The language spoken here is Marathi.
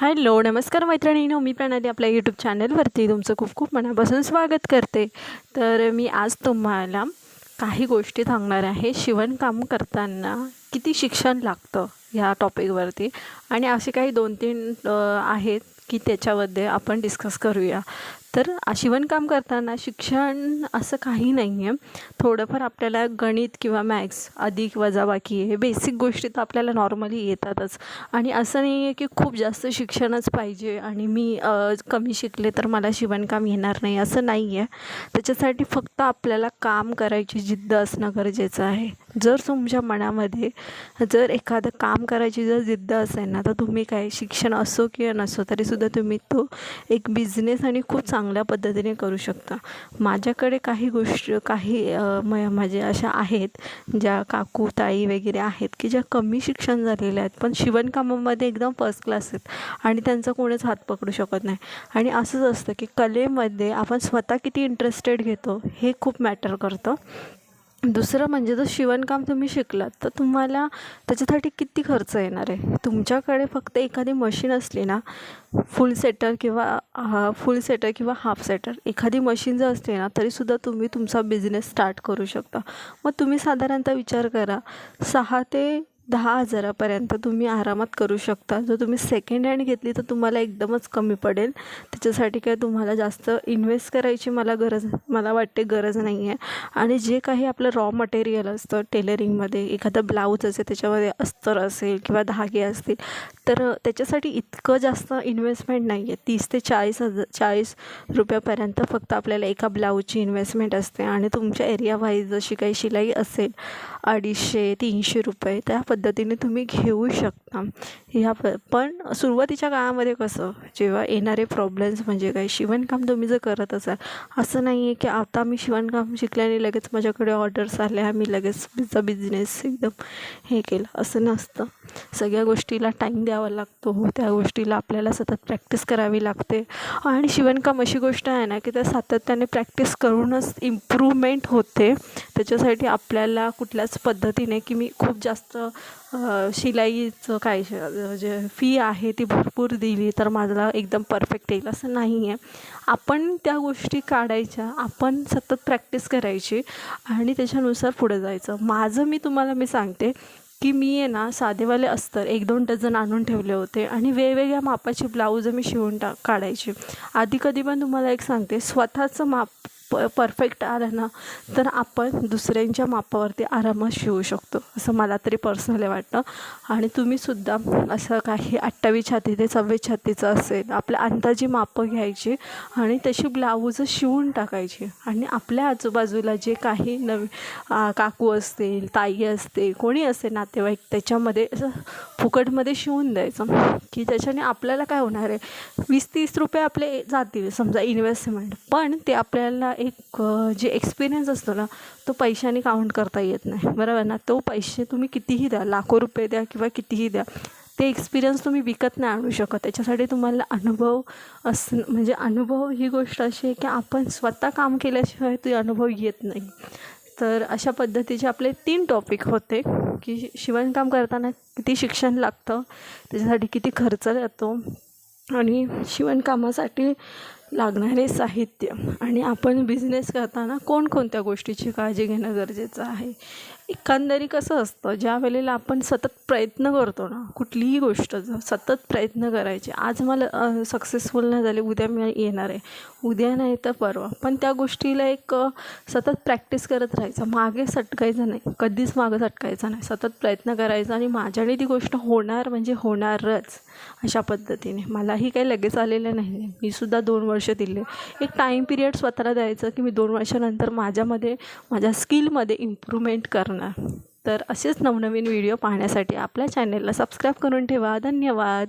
हॅलो नमस्कार मैत्रिणीनो. मी प्रणाली आपल्या यूट्यूब चॅनलवरती तुमचं खूप खूप मनापासून स्वागत करते. तर मी आज तुम्हाला काही गोष्टी सांगणार आहे. शिवणकाम करताना किती शिक्षण लागतं ह्या टॉपिकवरती आणि असे काही दोन तीन आहेत की त्याच्यामध्ये आपण डिस्कस करूया. तर शिवणकाम करताना शिक्षण असं काही नाही आहे थोडंफार आपल्याला गणित किंवा मॅथ्स अधिक वजाबाकी हे बेसिक गोष्टी तर आपल्याला नॉर्मली येतातच. आणि असं नाही आहे की खूप जास्त शिक्षणच पाहिजे आणि मी कमी शिकले तर मला शिवणकाम येणार नाही असं नाही आहे त्याच्यासाठी फक्त आपल्याला काम करायची जिद्द असणं गरजेचं आहे. जर तुमच्या मनामध्ये जर एखादं काम करायची जर जिद्द असेल ना तर तुम्ही काय शिक्षण असो किंवा नसो तरीसुद्धा तुम्ही तो एक बिझनेस आणि खूप चांगल्या पद्धतीने करू शकता. माझ्याकडे काही गोष्ट काही म माझ्या अशा आहेत ज्या काकू ताई वगैरे आहेत की ज्या कमी शिक्षण झालेल्या आहेत पण शिवणकामामध्ये एकदम फर्स्ट क्लास आहेत आणि त्यांचा कोणीच हात पकडू शकत नाही. आणि असंच असतं की कलेमध्ये आपण स्वतः किती इंटरेस्टेड घेतो हे खूप मॅटर करतं. दुसरं म्हणजे जर शिवणकाम तुम्ही शिकलात तर तुम्हाला त्याच्यासाठी किती खर्च येणार आहे? तुमच्याकडे फक्त एखादी मशीन असली ना फुल सेटर किंवा फुल सेटर किंवा हाफ सेटर एखादी मशीन जर असते ना तरीसुद्धा तुम्ही तुमचा बिझनेस स्टार्ट करू शकता. मग तुम्ही साधारणतः विचार करा सहा ते दहा हजारापर्यंत तुम्ही आरामात करू शकता. जर तुम्ही सेकंड हँड घेतली तर तुम्हाला एकदमच कमी पडेल. त्याच्यासाठी काय तुम्हाला जास्त इन्व्हेस्ट करायची मला गरज मला वाटते गरज नाही आहे आणि जे काही आपलं रॉ मटेरियल असतं टेलरिंगमध्ये एखादं ब्लाऊज असेल त्याच्यामध्ये अस्तर असेल किंवा धागे असतील तर त्याच्यासाठी इतकं जास्त इन्व्हेस्टमेंट नाही आहे तीस ते चाळीस हजार चाळीस रुपयापर्यंत फक्त आपल्याला एका ब्लाऊजची इन्व्हेस्टमेंट असते. आणि तुमच्या एरिया वाईज जशी काही शिलाई असेल अडीचशे तीनशे रुपये त्या पद्धतीने तुम्ही घेऊ शकता. ह्या प पण सुरुवातीच्या काळामध्ये कसं जेव्हा येणारे प्रॉब्लेम्स म्हणजे काय शिवणकाम तुम्ही जर करत असाल असं नाही आहे की आता मी शिवणकाम शिकल्याने लगेच माझ्याकडे ऑर्डर्स आल्या मी लगेच तिचा बिझनेस एकदम हे केलं असं नसतं. सगळ्या गोष्टीला टाईम द्यावा लागतो. हो, त्या गोष्टीला आपल्याला सतत प्रॅक्टिस करावी लागते. आणि शिवणकाम अशी गोष्ट आहे ना की त्या सातत्याने प्रॅक्टिस करूनच इम्प्रूव्हमेंट होते. त्याच्यासाठी आपल्याला कुठल्याच पद्धतीने की मी खूप जास्त शिलाईचं काय जे फी आहे ती भरपूर दिली तर माझा एकदम परफेक्ट येईल असं नाही आहे आपण त्या गोष्टी काढायच्या आपण सतत प्रॅक्टिस करायची आणि त्याच्यानुसार पुढे जायचं. माझं मी तुम्हाला मी सांगते की मी आहे ना साधेवाले अस्तर एक दोन डझन आणून ठेवले होते आणि वेगवेगळ्या मापाची ब्लाऊज मी शिवून टा काढायची. आधी कधी पण तुम्हाला एक सांगते स्वतःचं माप प परफेक्ट आलं ना तर आपण दुसऱ्यांच्या मापावरती आरामात शिवू शकतो असं मला तरी पर्सनली वाटतं. आणि तुम्हीसुद्धा असं काही अठ्ठावीस छाती ते सव्वीस छातीचं असेल आपल्या अंदाजी मापं घ्यायची आणि तशी ब्लाऊज शिवून टाकायची. आणि आपल्या आजूबाजूला जे काही नवी काकू असतील ताई असते कोणी असते नातेवाईक त्याच्यामध्ये असं फुकटमध्ये शिवून द्यायचं. की त्याच्याने आपल्याला काय होणार आहे? वीस तीस रुपये आपले जातील समजा इन्व्हेस्टमेंट पण ते आपल्याला एक जे एक्सपिरियन्स असतो ना तो पैशाने काउंट करता येत नाही. बरोबर ना? तो पैसे तुम्ही कितीही द्या लाखो रुपये द्या किंवा कितीही द्या ते एक्सपिरियन्स तुम्ही विकत नाही आणू शकत. त्याच्यासाठी तुम्हाला अनुभव अस म्हणजे अनुभव ही गोष्ट अशी आहे की आपण स्वतः काम केल्याशिवाय तो अनुभव येत नाही. तर अशा पद्धतीचे आपले तीन टॉपिक होते की शिवणकाम करताना किती शिक्षण लागतं त्याच्यासाठी किती खर्च येतो आणि शिवणकामासाठी लागणारे साहित्य. आणि आपण बिझनेस करताना कोणकोणत्या गोष्टीची काळजी घेणं गरजेचं आहे? एकंदरी कसं असतं ज्या वेळेला आपण सतत प्रयत्न करतो ना कुठलीही गोष्ट जर सतत प्रयत्न करायचे आज मला सक्सेसफुल नाही झाले उद्या मी येणार आहे उद्या नाही तर परवा. पण त्या गोष्टीला एक सतत प्रॅक्टिस करत राहायचं मागे सटकायचं नाही कधीच मागं सटकायचं नाही. सतत प्रयत्न करायचा आणि माझ्याने ती गोष्ट होणार म्हणजे होणारच अशा पद्धतीने. मलाही काही लगेच आलेलं नाही. मी सुद्धा दोन वर्ष दिले. एक टाईम पिरियड स्वतःला द्यायचं की मी दोन वर्षानंतर माझ्यामध्ये माझ्या स्किलमध्ये इम्प्रूव्हमेंट करणार. तर असेच नवनवीन व्हिडिओ पाहण्यासाठी आपल्या चॅनेलला सबस्क्राईब करून ठेवा. धन्यवाद.